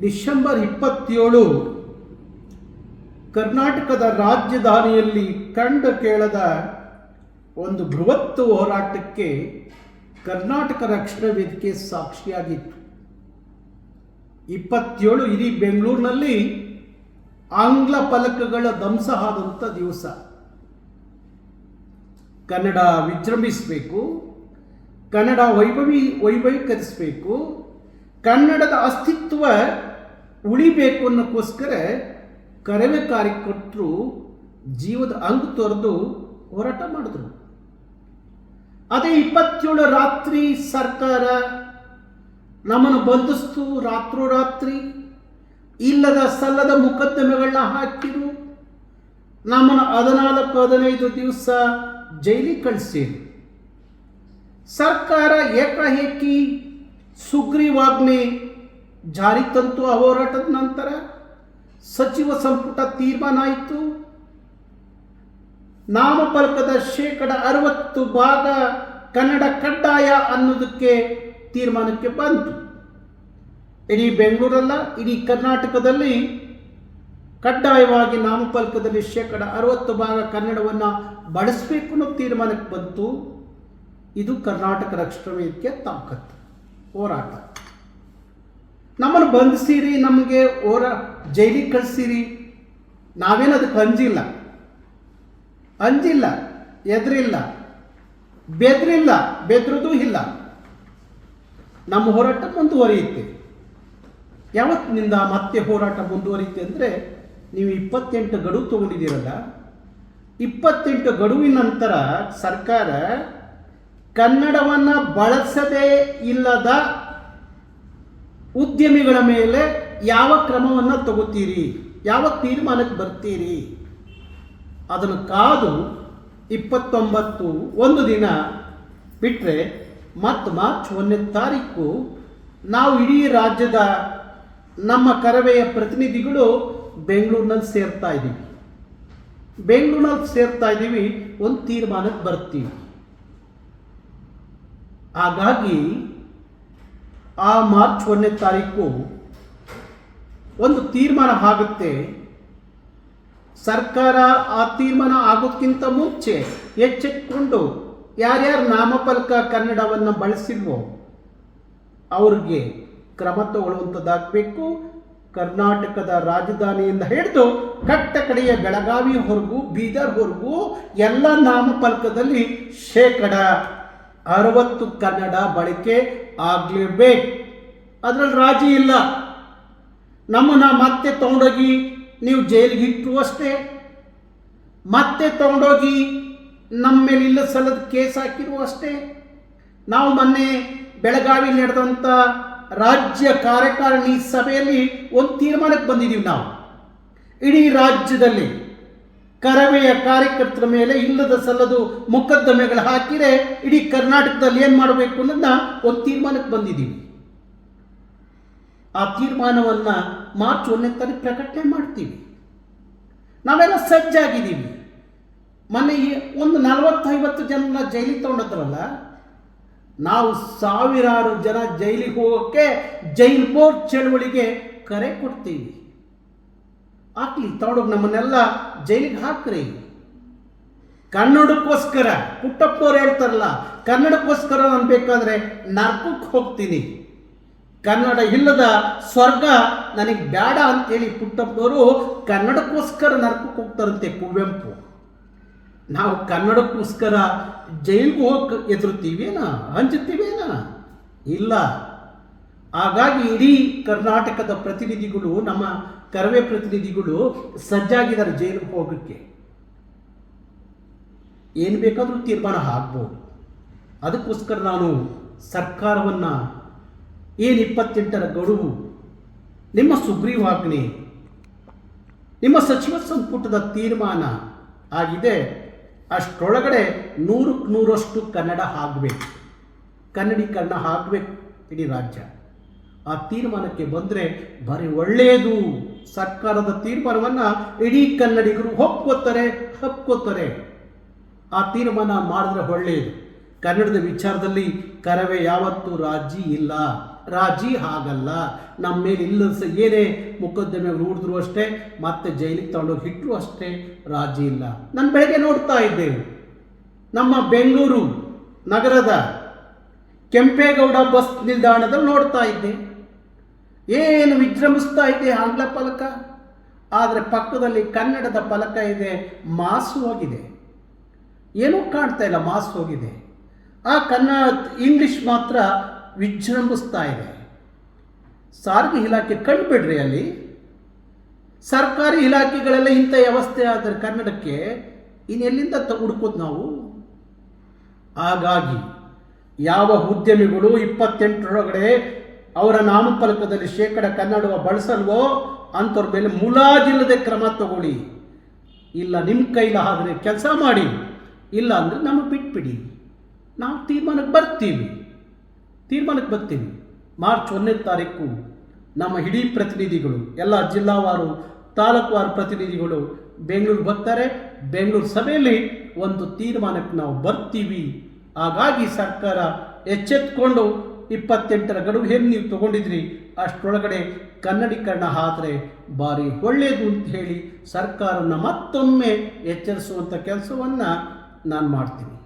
December ಇಪ್ಪತ್ತೇಳು, ಕರ್ನಾಟಕದ ರಾಜಧಾನಿಯಲ್ಲಿ ಕಂಡ ಕೇಳದ ಒಂದು ಬೃಹತ್ ಹೋರಾಟಕ್ಕೆ ಕರ್ನಾಟಕ ರಕ್ಷಣಾ ವೇದಿಕೆ ಸಾಕ್ಷಿಯಾಗಿತ್ತು. ಇಪ್ಪತ್ತೇಳು ಇಡೀ ಬೆಂಗಳೂರಿನಲ್ಲಿ ಆಂಗ್ಲ ಫಲಕಗಳ ಧ್ವಂಸ ಆದಂಥ ದಿವಸ. ಕನ್ನಡ ವಿಜೃಂಭಿಸಬೇಕು, ಕನ್ನಡ ವೈಭವೀ ವೈಭವೀಕರಿಸಬೇಕು, ಕನ್ನಡದ ಅಸ್ತಿತ್ವ ಉಳಿಬೇಕು ಅನ್ನೋಕ್ಕೋಸ್ಕರ ಕರವೇ ಕಾರ್ಯಕರ್ತರು ಜೀವದ ಅಂಗ ತೊರೆದು ಹೋರಾಟ ಮಾಡಿದ್ರು. ಅದೇ ಇಪ್ಪತ್ತೇಳು ರಾತ್ರಿ ಸರ್ಕಾರ ನಮ್ಮನ್ನು ಬಂಧಿಸ್ತು, ರಾತ್ರೋರಾತ್ರಿ ಇಲ್ಲದ ಸಲ್ಲದ ಮೊಕದ್ದಮೆಗಳನ್ನ ಹಾಕಿದ್ರು. ನಮ್ಮನ್ನು ಹದಿನಾಲ್ಕು, ಹದಿನೈದು ದಿವಸ ಜೈಲಿಗೆ ಕಳಿಸಿರು ಸರ್ಕಾರ ಏಕಾಏಕಿ ಸುಗ್ರೀವಾಜ್ಞೆ ಜಾರಿ ತಂತು ಹೋರಾಟದ ನಂತರ ಸಚಿವ ಸಂಪುಟ ತೀರ್ಮಾನ ಆಯಿತು. ನಾಮಫಲಕದ ಶೇಕಡ ಅರವತ್ತು ಭಾಗ ಕನ್ನಡ ಕಡ್ಡಾಯ ಅನ್ನೋದಕ್ಕೆ ತೀರ್ಮಾನಕ್ಕೆ ಬಂತು. ಇಡೀ ಬೆಂಗಳೂರಲ್ಲ, ಇಡೀ ಕರ್ನಾಟಕದಲ್ಲಿ ಕಡ್ಡಾಯವಾಗಿ ನಾಮಫಲಕದಲ್ಲಿ ಶೇಕಡ ಅರವತ್ತು ಭಾಗ ಕನ್ನಡವನ್ನು ಬಳಸಬೇಕು ಅನ್ನೋ ತೀರ್ಮಾನಕ್ಕೆ ಬಂತು. ಇದು ಕರ್ನಾಟಕ ರಕ್ಷಣಾ ತಾಕತ್ತು, ಹೋರಾಟ. ನಮ್ಮನ್ನು ಬಂಧಿಸಿರಿ, ನಮಗೆ ಓರ ಜೈಲಿಗೆ ಕಳಿಸಿರಿ. ನಾವೇನು ಅದಕ್ಕೆ ಅಂಜಿಲ್ಲ. ಅಂಜಿಲ್ಲ ಎದ್ರಿಲ್ಲ ಬೆದ್ರಿಲ್ಲ, ಬೆದ್ರದೂ ಇಲ್ಲ. ನಮ್ಮ ಹೋರಾಟ ಮುಂದುವರಿಯುತ್ತೆ. ಯಾವತ್ತಿನಿಂದ ಮತ್ತೆ ಹೋರಾಟ ಮುಂದುವರಿಯುತ್ತೆ ಅಂದರೆ ನೀವು ಇಪ್ಪತ್ತೆಂಟು ಗಡುವು ತಗೊಂಡಿದ್ದೀರಲ್ಲ, ಇಪ್ಪತ್ತೆಂಟು ಗಡುವಿನ ನಂತರ ಸರ್ಕಾರ ಕನ್ನಡವನ್ನು ಬಳಸದೇ ಇಲ್ಲದ ಉದ್ಯಮಿಗಳ ಮೇಲೆ ಯಾವ ಕ್ರಮವನ್ನು ತಗೋತೀರಿ? ಯಾವ ತೀರ್ಮಾನಕ್ಕೆ ಬರ್ತೀರಿ? ಅದನ್ನು ಕಾದು ಇಪ್ಪತ್ತೊಂಬತ್ತು ಒಂದು ದಿನ ಬಿಟ್ಟರೆ ಮತ್ತು ಮಾರ್ಚ್ ಒಂದನೇ ತಾರೀಕು ನಾವು ಇಡೀ ರಾಜ್ಯದ ನಮ್ಮ ಕರವೆಯ ಪ್ರತಿನಿಧಿಗಳು ಬೆಂಗಳೂರಿನಲ್ಲಿ ಸೇರ್ತಾ ಇದ್ದೀವಿ. ಬೆಂಗಳೂರಿನಲ್ಲಿ ಸೇರ್ತಾ ಇದ್ದೀವಿ, ಒಂದು ತೀರ್ಮಾನಕ್ಕೆ ಬರ್ತೀವಿ. ಹಾಗಾಗಿ ಆ ಮಾರ್ಚ್ ಒಂದನೇ ತಾರೀಕು ಒಂದು ತೀರ್ಮಾನ ಆಗುತ್ತೆ. ಸರ್ಕಾರ ಆ ತೀರ್ಮಾನ ಆಗೋಕ್ಕಿಂತ ಮುಂಚೆ ಎಚ್ಚೆತ್ಕೊಂಡು ಯಾರ್ಯಾರು ನಾಮಫಲಕ ಕನ್ನಡವನ್ನು ಬಳಸಿದ್ವೋ ಅವ್ರಿಗೆ ಕ್ರಮ ತಗೊಳ್ಳುವಂಥದ್ದಾಗಬೇಕು ಕರ್ನಾಟಕದ ರಾಜಧಾನಿಯಿಂದ ಹಿಡಿದು ಕಟ್ಟ ಕಡೆಯ ಬೆಳಗಾವಿವರೆಗೂ ಬೀದರ್ವರೆಗೂ ಎಲ್ಲ ನಾಮಫಲಕದಲ್ಲಿ ಶೇಕಡ ಅರವತ್ತು ಕನ್ನಡ ಬಳಕೆ ಆಗಲೇಬೇಕು. ಅದರಲ್ಲಿ ರಾಜಿ ಇಲ್ಲ. ನಮ್ಮನ್ನ ಮತ್ತೆ ತಗೊಂಡೋಗಿ ನೀವು ಜೈಲಿಗೆ ಇಟ್ಟರು ಅಷ್ಟೇ. ಮತ್ತೆ ತಗೊಂಡೋಗಿ ನಮ್ಮ ಮೇಲೆ ಇಲ್ಲ ಸಲದ ಕೇಸ್ ಹಾಕಿರು ಅಷ್ಟೇ. ನಾವು ಮೊನ್ನೆ ಬೆಳಗಾವಿ ನಡೆದಂಥ ರಾಜ್ಯ ಕಾರ್ಯಕಾರಿಣಿ ಸಭೆಯಲ್ಲಿ ಒಂದು ತೀರ್ಮಾನಕ್ಕೆ ಬಂದಿದ್ದೀವಿ ನಾವು. ಇಡೀ ರಾಜ್ಯದಲ್ಲಿ. ಕರವೆಯ ಕಾರ್ಯಕರ್ತರ ಮೇಲೆ ಇಲ್ಲದ ಸಲ್ಲದು ಮೊಕದ್ದಮೆಗಳು ಹಾಕಿದರೆ ಇಡೀ ಕರ್ನಾಟಕದಲ್ಲಿ ಏನು ಮಾಡಬೇಕು ಅನ್ನೋದನ್ನ ಒಂದು ತೀರ್ಮಾನಕ್ಕೆ ಬಂದಿದ್ದೀವಿ. ಆ ತೀರ್ಮಾನವನ್ನು ಮಾರ್ಚ್ ಒಂದನೇ ತಾರೀಕು ಪ್ರಕಟಣೆ ಮಾಡ್ತೀವಿ. ನಾವೆಲ್ಲ ಸಜ್ಜಾಗಿದ್ದೀವಿ. ಮೊನ್ನೆ ಒಂದು ನಲವತ್ತೈವತ್ತು ಜನ ಜೈಲಿಗೆ ತಗೊಂಡದ್ರಲ್ಲ, ನಾವು ಸಾವಿರಾರು ಜನ ಜೈಲಿಗೆ ಹೋಗೋಕ್ಕೆ ಜೈಲ್ ಬೋರ್ಡ್ ಚಳುವಳಿಗೆ ಕರೆ ಕೊಡ್ತೀವಿ. ಹಾಕ್ಲಿ ತಗೊಂಡು ನಮ್ಮನ್ನೆಲ್ಲ ಜೈಲಿಗೆ ಹಾಕ್ರಿ. ಕನ್ನಡಕ್ಕೋಸ್ಕರ ಪುಟ್ಟಪ್ಪನವ್ರು ಹೇಳ್ತಾರಲ್ಲ, ಕನ್ನಡಕ್ಕೋಸ್ಕರ ನಾನು ಬೇಕಾದ್ರೆ ನರ್ಕಕ್ಕೆ ಹೋಗ್ತೀನಿ. ಕನ್ನಡ ಇಲ್ಲದ ಸ್ವರ್ಗ ನನಗೆ ಬೇಡ ಅಂತೇಳಿ ಪುಟ್ಟಪ್ಪನವರು ಕನ್ನಡಕ್ಕೋಸ್ಕರ ನರ್ಕಕ್ಕೆ ಹೋಗ್ತಾರಂತೆ ಕುವೆಂಪು. ನಾವು ಕನ್ನಡಕ್ಕೋಸ್ಕರ ಜೈಲಿಗೆ ಹೋಗಿ ಎದುರುತ್ತೀವೇನಾ ಹಂಚುತ್ತೀವೇನಾ ಇಲ್ಲ. ಹಾಗಾಗಿ ಇಡೀ ಕರ್ನಾಟಕದ ಪ್ರತಿನಿಧಿಗಳು ನಮ್ಮ ಕರವೇ ಪ್ರತಿನಿಧಿಗಳು ಸಜ್ಜಾಗಿದ್ದಾರೆ ಜೈಲಿಗೆ ಹೋಗಕ್ಕೆ. ಏನು ಬೇಕಾದರೂ ತೀರ್ಮಾನ ಆಗ್ಬೋದು. ಅದಕ್ಕೋಸ್ಕರ ನಾನು ಸರ್ಕಾರವನ್ನು ಏನು ಇಪ್ಪತ್ತೆಂಟರ ಗಡುವು, ನಿಮ್ಮ ಸುಗ್ರೀವಾಜ್ಞೆ, ನಿಮ್ಮ ಸಚಿವ ಸಂಪುಟದ ತೀರ್ಮಾನ ಆಗಿದೆ. ಅಷ್ಟರೊಳಗಡೆ ನೂರಕ್ಕೆ ನೂರಷ್ಟು ಕನ್ನಡ ಆಗಬೇಕು. ಕನ್ನಡೀಕರಣ ಆಗಬೇಕು ಇಡೀ ರಾಜ್ಯ. ಆ ತೀರ್ಮಾನಕ್ಕೆ ಬಂದರೆ ಬರೀ ಒಳ್ಳೆಯದು ಸರ್ಕಾರದ ತೀರ್ಮಾನವನ್ನು ಇಡೀ ಕನ್ನಡಿಗರು ಒಪ್ಕೋತಾರೆ ಹಕ್ಕೋತಾರೆ ಆ ತೀರ್ಮಾನ ಮಾಡಿದ್ರೆ ಒಳ್ಳೆಯದು ಕನ್ನಡದ ವಿಚಾರದಲ್ಲಿ ಕರವೇ ಯಾವತ್ತೂ ರಾಜಿ ಇಲ್ಲ. ರಾಜಿ ಹಾಗಲ್ಲ. ನಮ್ಮ ಮೇಲೆ ಇಲ್ಲ ಏನೇ ಮೊಕದ್ದಮೆ ಹೂಡಿದ್ರು ಅಷ್ಟೇ, ಮತ್ತೆ ಜೈಲಿಗೆ ತಗೊಂಡೋಗಿ ಇಟ್ಟರು ಅಷ್ಟೇ ರಾಜಿ ಇಲ್ಲ. ನನ್ನ ಬೆಳಗ್ಗೆ ನೋಡ್ತಾ ಇದ್ದೇವೆ ನಮ್ಮ ಬೆಂಗಳೂರು ನಗರದ ಕೆಂಪೇಗೌಡ ಬಸ್ ನಿಲ್ದಾಣದಲ್ಲಿ ನೋಡ್ತಾ ಇದ್ದೆ. ಏನು ವಿಜೃಂಭಿಸ್ತಾ ಇದೆ ಆಂಗ್ಲ ಫಲಕ? ಆದರೆ ಪಕ್ಕದಲ್ಲಿ ಕನ್ನಡದ ಫಲಕ ಇದೆ, ಮಾಸು ಹೋಗಿದೆ. ಏನೂ ಕಾಣ್ತಾ ಇಲ್ಲ, ಮಾಸು ಹೋಗಿದೆ. ಆ ಕನ್ನಡ, ಇಂಗ್ಲಿಷ್ ಮಾತ್ರ ವಿಜೃಂಭಿಸ್ತಾ ಇದೆ. ಸಾರಿಗೆ ಇಲಾಖೆ ಕಂಡುಬಿಡ್ರಿ ಅಲ್ಲಿ. ಸರ್ಕಾರಿ ಇಲಾಖೆಗಳೆಲ್ಲ ಇಂಥ ವ್ಯವಸ್ಥೆ ಆದರೆ ಕನ್ನಡಕ್ಕೆ ಇನ್ನೆಲ್ಲಿಂದ ಹುಡುಕೋದು ನಾವು? ಹಾಗಾಗಿ ಯಾವ ಉದ್ಯಮಿಗಳು ಇಪ್ಪತ್ತೆಂಟರೊಳಗಡೆ ಅವರ ನಾಮಫಲಕದಲ್ಲಿ ಶೇಕಡ ಕನ್ನಡವ ಬಳಸಲ್ವೋ ಅಂಥವ್ರ ಮೇಲೆ ಮುಲಾಜಿಲ್ಲದೆ ಕ್ರಮ ತಗೊಳ್ಳಿ. ಇಲ್ಲ ನಿಮ್ಮ ಕೈಲಾದರೆ ಕೆಲಸ ಮಾಡಿ. ಇಲ್ಲ ಅಂದರೆ ನಮಗೆ ಬಿಟ್ಬಿಡಿ. ನಾವು ತೀರ್ಮಾನಕ್ಕೆ ಬರ್ತೀವಿ. ತೀರ್ಮಾನಕ್ಕೆ ಬರ್ತೀವಿ ಮಾರ್ಚ್ ಒಂದನೇ ತಾರೀಕು ನಮ್ಮ ಇಡೀ ಪ್ರತಿನಿಧಿಗಳು, ಎಲ್ಲ ಜಿಲ್ಲಾವಾರು ತಾಲೂಕುವಾರು ಪ್ರತಿನಿಧಿಗಳು ಬೆಂಗಳೂರು ಬರ್ತಾರೆ. ಬೆಂಗಳೂರು ಸಭೆಯಲ್ಲಿ ಒಂದು ತೀರ್ಮಾನಕ್ಕೆ ನಾವು ಬರ್ತೀವಿ. ಹಾಗಾಗಿ ಸರ್ಕಾರ ಎಚ್ಚೆತ್ಕೊಂಡು ಇಪ್ಪತ್ತೆಂಟರ ಗಡುವು ಹೇಗೆ ನೀವು ತಗೊಂಡಿದ್ರಿ? ಅಷ್ಟರೊಳಗಡೆ ಕನ್ನಡೀಕರಣ ಆದರೆ ಭಾರಿ ಒಳ್ಳೆಯದು ಅಂತ ಹೇಳಿ ಸರ್ಕಾರನ ಮತ್ತೊಮ್ಮೆ ಎಚ್ಚರಿಸುವಂಥ ಕೆಲಸವನ್ನು ನಾನು ಮಾಡ್ತೀನಿ.